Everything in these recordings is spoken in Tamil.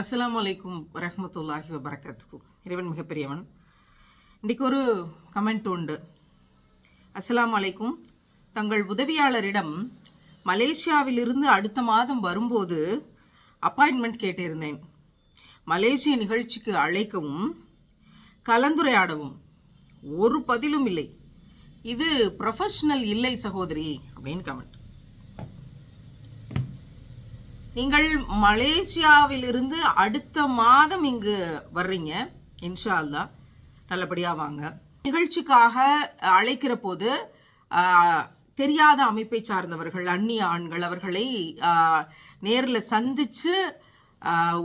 அஸ்லாம் அலைக்கும் வரஹ்மத்துல்லாஹி வபரகாத்துஹு. இறைவன் மிகப்பெரியவன். இன்றைக்கு ஒரு கமெண்ட் உண்டு. அஸ்லாம் அலைக்கும் தங்கள் உதவியாளரிடம் மலேசியாவிலிருந்து அடுத்த மாதம் வரும்போது அப்பாயின்மெண்ட் கேட்டிருந்தேன். மலேசிய நிகழ்ச்சிக்கு அழைக்கவும் கலந்துரையாடவும். ஒரு பதிலும் இல்லை. இது ப்ரொஃபஷ்னல் இல்லை சகோதரி அப்படின்னு கமெண்ட் நீங்கள் மலேசியாவிலிருந்து அடுத்த மாதம் இங்கு வர்றீங்க. இன்ஷா அல்லாஹ் நல்லபடியா வாங்க. நிகழ்ச்சிக்காக அழைக்கிற போது தெரியாத அமைப்பை சார்ந்தவர்கள் அந்நிய ஆண்கள் அவர்களை நேரில் சந்திச்சு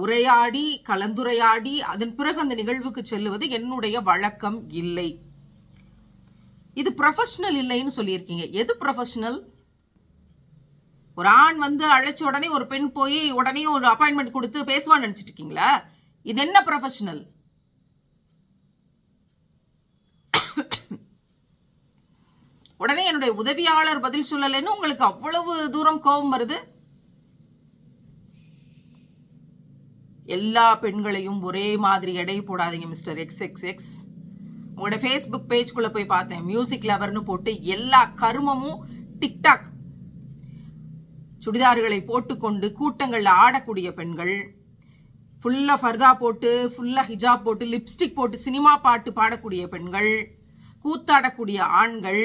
உரையாடி கலந்துரையாடி அதன் பிறகு அந்த நிகழ்வுக்கு செல்லுவது என்னுடைய வழக்கம் இல்லை. இது ப்ரொஃபஷ்னல் இல்லைன்னு சொல்லியிருக்கீங்க. எது ப்ரொஃபஷ்னல் ஒரு ஆண் வந்து அழைச்ச உடனே ஒரு பெண் போய் உடனே ஒரு அப்பாயின்மெண்ட் கொடுத்து பேசுவான்னு நினைச்சிட்டு இருக்கீங்களா? இது என்ன ப்ரொஃபஷனல் உடனே என்னுடைய உதவியாளர் பதில் சொல்லலைன்னு உங்களுக்கு அவ்வளவு தூரம் கோபம் வருது? எல்லா பெண்களையும் ஒரே மாதிரி எடை போடாதீங்க மிஸ்டர் எக்ஸ் எக்ஸ் எக்ஸ் உங்களோட ஃபேஸ்புக் பேஜ்குள்ளே போய் பார்த்தேன். மியூசிக் லவர்னு போட்டு எல்லா கருமமும் டிக்டாக் சுடிதார்களை போட்டுக்கொண்டு கூட்டங்களில் ஆடக்கூடிய பெண்கள் ஃபுல்லாக ஃபர்தா போட்டு ஃபுல்லாக ஹிஜாப் போட்டு லிப்ஸ்டிக் போட்டு சினிமா பாட்டு பாடக்கூடிய பெண்கள் கூத்தாடக்கூடிய ஆண்கள்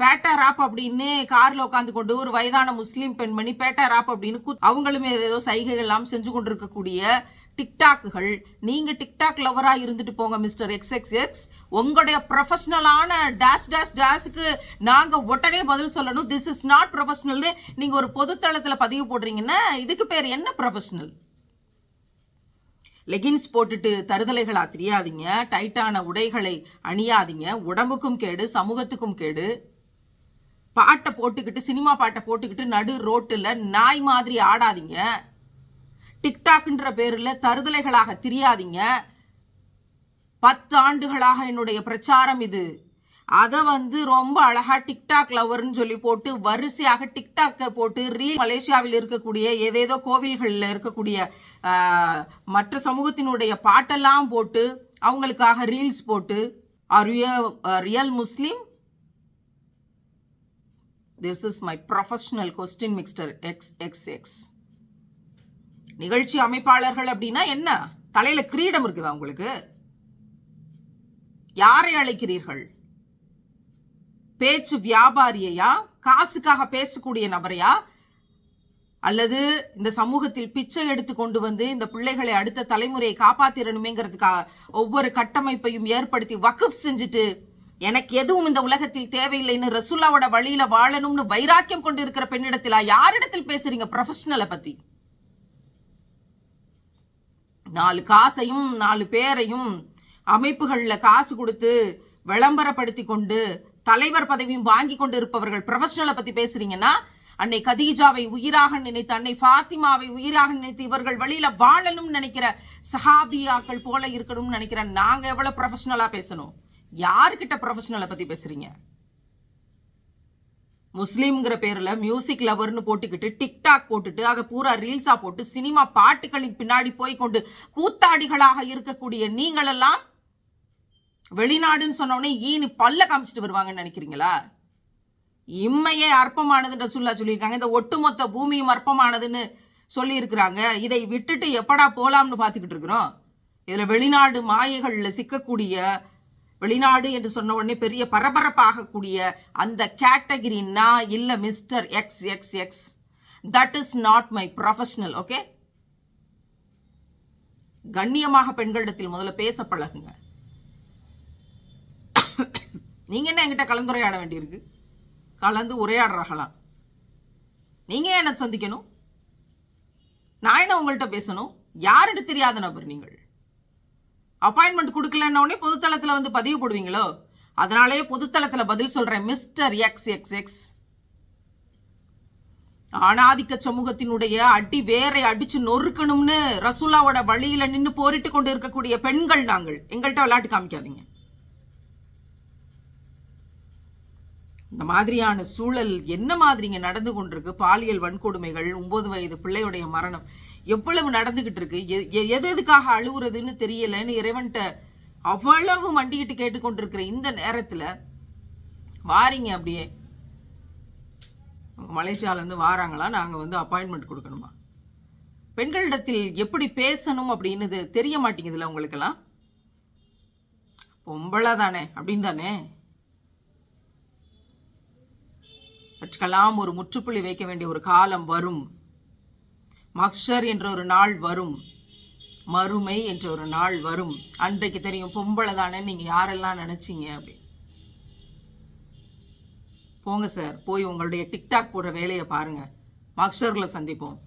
பேட்டா ராப் அப்படின்னு காரில் உட்காந்து கொண்டு ஒரு வயதான முஸ்லீம் பெண்மணி பேட்டா ராப் அப்படின்னு கூத்- அவங்களுமே ஏதோ சைகைகள் எல்லாம் செஞ்சு கொண்டிருக்கக்கூடிய டிக்டாக்குகள் நீங்கள் டிக்டாக் லவராக இருந்துட்டு போங்க மிஸ்டர் எக்ஸ் எக்ஸ் எக்ஸ் உங்களுடைய ப்ரொஃபஷ்னலான டேஷ் டேஷ் டேஷுக்கு நாங்கள் உடனே பதில் சொல்லணும். திஸ் இஸ் நாட் ப்ரொஃபஷ்னல்னு நீங்கள் ஒரு பொதுத்தளத்தில் பதிவு போடுறீங்கன்னா இதுக்கு பேர் என்ன ப்ரொஃபஷ்னல் லெகின்ஸ் போட்டுட்டு தருதலைகளாக தெரியாதீங்க. டைட்டான உடைகளை அணியாதீங்க. உடம்புக்கும் கேடு சமூகத்துக்கும் கேடு. பாட்டை போட்டுக்கிட்டு சினிமா பாட்டை போட்டுக்கிட்டு நடு ரோட்டில் நாய் மாதிரி ஆடாதீங்க. டிக்டாக்ன்ற பேரில் தருதலைகளாக தெரியாதீங்க. பத்து ஆண்டுகளாக என்னுடைய பிரச்சாரம் இது. அதை வந்து ரொம்ப அழகா டிக்டாக் லவர்னு சொல்லி போட்டு வரிசையாக டிக்டாக்கை போட்டு ரீல் மலேசியாவில் இருக்கக்கூடிய ஏதேதோ கோவில்களில் இருக்கக்கூடிய மற்ற சமூகத்தினுடைய பாட்டெல்லாம் போட்டு அவங்களுக்காக ரீல்ஸ் போட்டு அரிய real Muslim this is my professional question mister x x x நிகழ்ச்சி அமைப்பாளர்கள் அப்படின்னா என்ன? தலையில கிரீடம் இருக்குதா உங்களுக்கு? யாரை அழைக்கிறீர்கள்? பேச்சு வியாபாரியையா? காசுக்காக பேசக்கூடிய நபரையா? அல்லது இந்த சமூகத்தில் பிச்சை எடுத்து கொண்டு வந்து இந்த பிள்ளைகளை அடுத்த தலைமுறையை காப்பாத்திரணுமேங்கிறதுக்காக ஒவ்வொரு கட்டமைப்பையும் ஏற்படுத்தி வக்குப் செஞ்சுட்டு எனக்கு எதுவும் இந்த உலகத்தில் தேவையில்லைன்னு ரசுல்லாவோட வழியில வாழணும்னு வைராக்கியம் கொண்டு இருக்கிற பெண்ணிடத்தில்? யாரிடத்தில் பேசுறீங்க ப்ரொஃபஷனலை பத்தி? நாலு காசையும் நாலு பேரையும் அமைப்புகளில் காசு கொடுத்து விளம்பரப்படுத்தி கொண்டு தலைவர் பதவியும் வாங்கி கொண்டு இருப்பவர்கள் ப்ரொஃபஷனலை பற்றி பேசுறீங்கன்னா அன்னை கதீஜாவை உயிராக நினைத்து அன்னை ஃபாத்திமாவை உயிராக நினைத்து இவர்கள் வழியில வாழணும்னு நினைக்கிற சஹாபியாக்கள் போல இருக்கணும்னு நினைக்கிற நாங்க எவ்வளவு ப்ரொஃபஷனலா பேசணும்? யாருக்கிட்ட ப்ரொஃபஷனலை பத்தி பேசுறீங்க? முஸ்லீம்ங்கிற பேரில் மியூசிக் லவர்னு போட்டுக்கிட்டு டிக்டாக் போட்டுட்டு அதை பூரா ரீல்ஸாக போட்டு சினிமா பாட்டுகளின் பின்னாடி போய் கொண்டு கூத்தாடிகளாக இருக்கக்கூடிய நீங்களெல்லாம் வெளிநாடுன்னு சொன்னோடனே ஈனு பல்ல காமிச்சிட்டு வருவாங்கன்னு நினைக்கிறீங்களா? இம்மையே அற்பமானதுன்ற சொல்லா சொல்லியிருக்காங்க. இந்த ஒட்டுமொத்த பூமியும் அற்பமானதுன்னு சொல்லியிருக்கிறாங்க. இதை விட்டுட்டு எப்படா போலாம்னு பார்த்துக்கிட்டு இருக்கிறோம். இதில் வெளிநாடு மாயைகளில் சிக்கக்கூடிய வெளிநாடு என்று சொன்ன உடனே பெரிய பரபரப்பாகக்கூடிய அந்த கேட்டகிரி நான் இல்ல mister x x x that is not my professional okay கண்ணியமாக பெண்களிடத்தில் முதல்ல பேச பழகுங்க. நீங்க என்ன என்கிட்ட கலந்துரையாட வேண்டியிருக்கு? கலந்து உரையாடுறாகலாம் நீங்க என்ன சந்திக்கணும்? நான் என்ன உங்கள்கிட்ட பேசணும்? யாருன்னு தெரியாத நபர் நீங்கள்? அப்பாயின்மெண்ட் கொடுக்கலன்ன பொதுத்தளத்தில் வந்து பதிவு போடுவீங்களோ? அதனாலேயே பொதுத்தளத்தில் பதில் சொல்றேன் மிஸ்டர் எக்ஸ் எக்ஸ் எக்ஸ் ஆணாதிக்க சமூகத்தினுடைய அடி வேரை அடிச்சு நொறுக்கணும்னு ரசூலாவோட வழியில நின்று போரிட்டு கொண்டு இருக்கக்கூடிய பெண்கள் நாங்கள். எங்கள்கிட்ட விளையாட்டு காமிக்காதீங்க. இந்த மாதிரியான சூழல் என்ன மாதிரிங்க நடந்து கொண்டிருக்கு? பாலியல் வன்கொடுமைகள் ஒம்பது வயது பிள்ளையுடைய மரணம் எவ்வளவு நடந்துகிட்டு இருக்கு? எ- எ- எது எதுக்காக அழுகுறதுன்னு தெரியலன்னு இறைவன்கிட்ட அவ்வளவு மண்டிக்கிட்டு கேட்டுக்கொண்டிருக்கிற இந்த நேரத்தில் வாரிங்க அப்படியே. மலேசியாவிலேருந்து வாராங்களா? நாங்கள் வந்து அப்பாயின்மெண்ட் கொடுக்கணுமா? பெண்களிடத்தில் எப்படி பேசணும் அப்படின்னு தெரிய மாட்டேங்குதுல்ல உங்களுக்கெல்லாம்? பொம்பளை தானே அப்படின்னு தானே அவற்றுக்கெல்லாம் ஒரு முற்றுப்புள்ளி வைக்க வேண்டிய ஒரு காலம் வரும். மக்ஷர் என்ற ஒரு நாள் வரும். மறுமை என்ற ஒரு நாள் வரும். அன்றைக்கு தெரியும் பொம்பளை தானே நீங்கள் யாரெல்லாம் நினச்சிங்க அப்படி. போங்க சார் போய் உங்களுடைய டிக்டாக் போடுற வேலையை பாருங்கள் மக்ஷர்களை சந்திப்போம்.